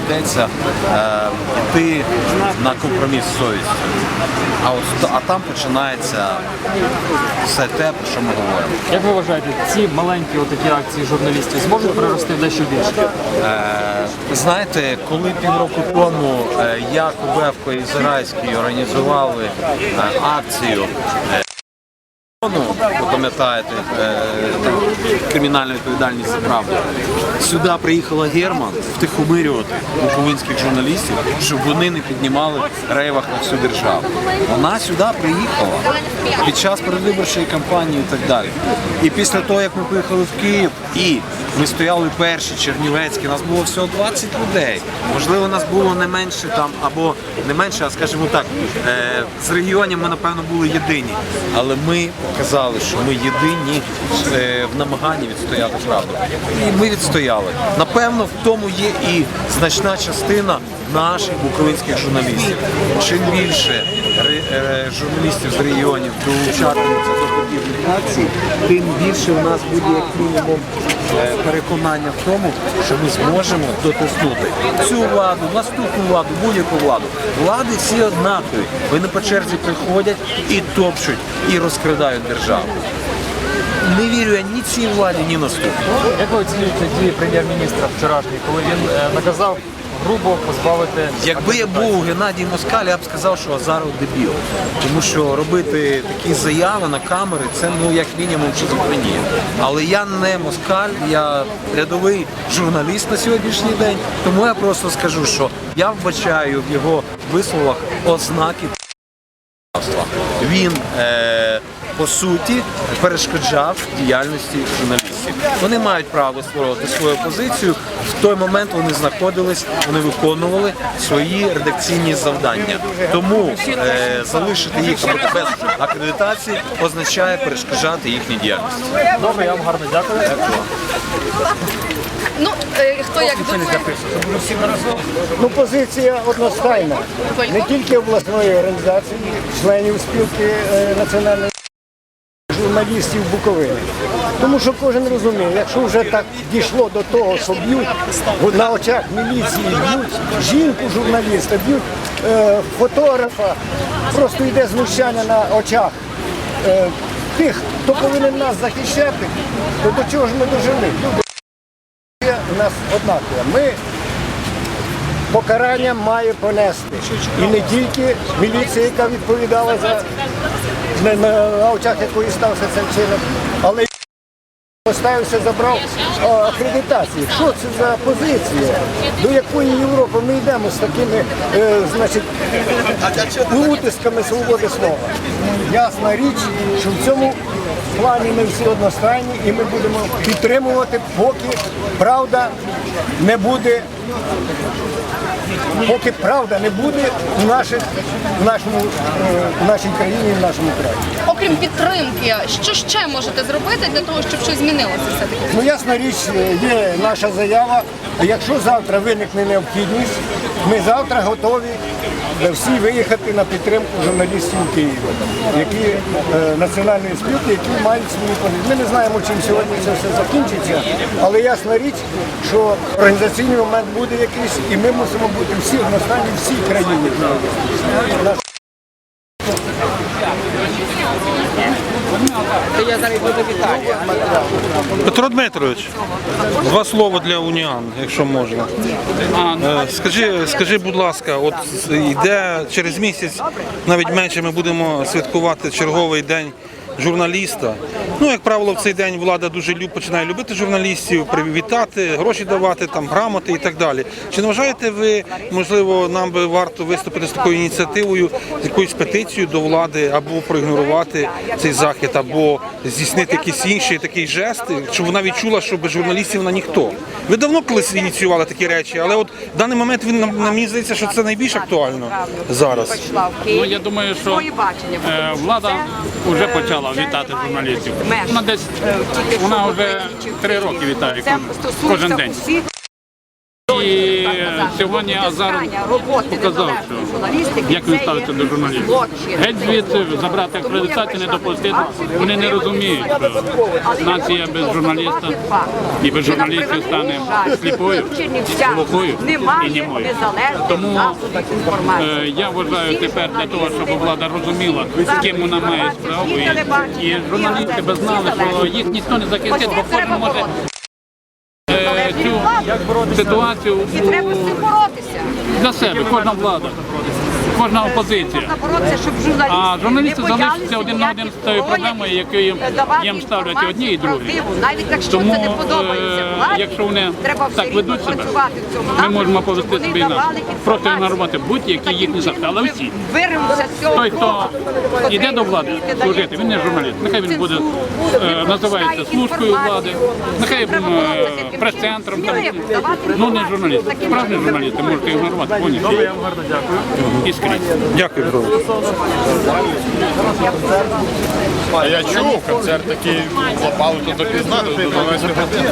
прийдеться е, йти на компроміс з совістю. А, от, а там починається все те, про що ми говоримо. Як ви вважаєте, ці маленькі отакі акції журналістів зможуть перерости в дещо більше? Ви знаєте, коли півроку тому е, я, Кубевко і Зирайський організували е, акцію. Е, Ну, ви пам'ятаєте, кримінальну відповідальність за правду. Сюди приїхала Герман втихомирювати буковинських журналістів, щоб вони не піднімали рейвах на всю державу. Вона сюди приїхала під час передвиборчої кампанії і так далі. І після того, як ми поїхали в Київ, і ми стояли перші, Чернівецькі, нас було всього 20 людей. Можливо, нас було не менше там, або не менше, а скажімо так, е, з регіонів ми, напевно, були єдині. Але ми показали, що ми єдині е, в намаганні відстояти правду. І ми відстояли. Напевно, в тому є і значна частина наших буковинських журналістів. Чим більше е, журналістів з регіонів долучатимуться до подібних акцій, тим більше у нас буде як мінімум переконання в тому, що ми зможемо дотиснути цю владу, наступну владу, будь-яку владу. Влади всі однакові. Вони по черзі приходять і топчуть, і розкрадають державу. Не вірю я ні цій владі, ні наступній. Як ви оцінюєте дії прем'єр-міністра вчорашній, коли він е, наказав грубо позбавити Якби я був Геннадій Москаль, я б сказав, що Азаров дебіл. Тому що робити такі заяви на камери це ну як мінімум шизофренія. Але я не москаль, я рядовий журналіст на сьогоднішній день. Тому я просто скажу, що я вбачаю в його висловах ознаки. Він е, по суті перешкоджав діяльності журналістів. Вони мають право висловлювати свою позицію. В той момент вони знаходились, вони виконували свої редакційні завдання. Тому е, залишити їх без акредитації означає перешкоджати їхній діяльності. Добре, я вам гарно дякую. Ну, е, хто як думає, Ну, позиція одностайна. Не тільки обласної організації, членів спілки е, національних журналістів Буковини. Тому що кожен розуміє, якщо вже так дійшло до того, що б'ють на очах міліції, б'ють жінку журналіста, б'ють е, фотографа, просто йде знущання на очах е, тих, хто повинен нас захищати, то до чого ж ми дожили? У нас однакове. Ми покарання має понести. І не тільки міліція, яка відповідала за на, на, очах якої стався цей вчинок, але й поставився, забрав а, акредитації. Що це за позиція? До якої Європи ми йдемо з такими е, значить, утисками свободи слова? Ясна річ, що в цьому плані ми всі одностайні і ми будемо підтримувати, поки правда не буде поки правда не буде в, наших, в, нашому, в нашій країні і в нашому краї. окрім підтримки, що ще можете зробити для того, щоб щось змінилося все-таки? Ну, ясна річ, є наша заява. Якщо завтра виникне необхідність, ми завтра готові всі виїхати на підтримку журналістів Києва, які е, національної спілки, які мають свої позиції. Ми не знаємо, чим сьогодні це все закінчиться, але ясна річ, що організаційний момент буде якийсь, і ми мусимо бути всі одностайні в всій країні. Петро Дмитрович, два слова для уніан, якщо можна. Е, Скажи, скажи, будь ласка, от йде через місяць, навіть менше ми будемо святкувати черговий день журналіста. Ну, як правило, в цей день влада дуже люб, починає любити журналістів, привітати, гроші давати, там грамоти і так далі. Чи не вважаєте ви, можливо, нам би варто виступити з такою ініціативою, з якоюсь петицією до влади, або проігнорувати цей захід, або здійснити якийсь інший такий жест, щоб вона відчула, що без журналістів вона ніхто. Ви давно колись ініціювали такі речі, але от в даний момент він нам нам мені здається, що це найбільш актуально зараз. Ну, я думаю, що е, влада вже почала вітати журналістів. Вона десь вона вже три роки вітає кожен день. І сьогодні Азаров показав, що як він ставиться до журналістів. Геть звідси забрати акредитацію, не допустити. Вони не розуміють, що нація без журналіста і без журналістів стане сліпою, глухою і німою. Тому е, я вважаю тепер для того, щоб влада розуміла, з ким вона має справу, і, і журналісти би знали, що їх ніхто не захистить, бо кожен може е, ситуацію І треба з цим боротися. для себе, кожна влада, кожна опозиція. А журналісти залишаться один на один з тою проблемою, яку їм, їм ставлять і одні, і другі. Навіть якщо Тому, це не подобається е, якщо вони треба все так ведуть себе, Ми можемо повести себе інакше. Проти нарвати будь-які їхні захисти, але всі. З цього. Той, хто йде до влади служити, він не журналіст. Нехай він буде е, називається служкою влади, нехай е, прес-центром. Ну не журналіст. Справжні журналісти можете ігнорувати повністю. І скрізь. Дякую, Петро. А я чув, концерт такий лопали, тут допізнати до 12 годин.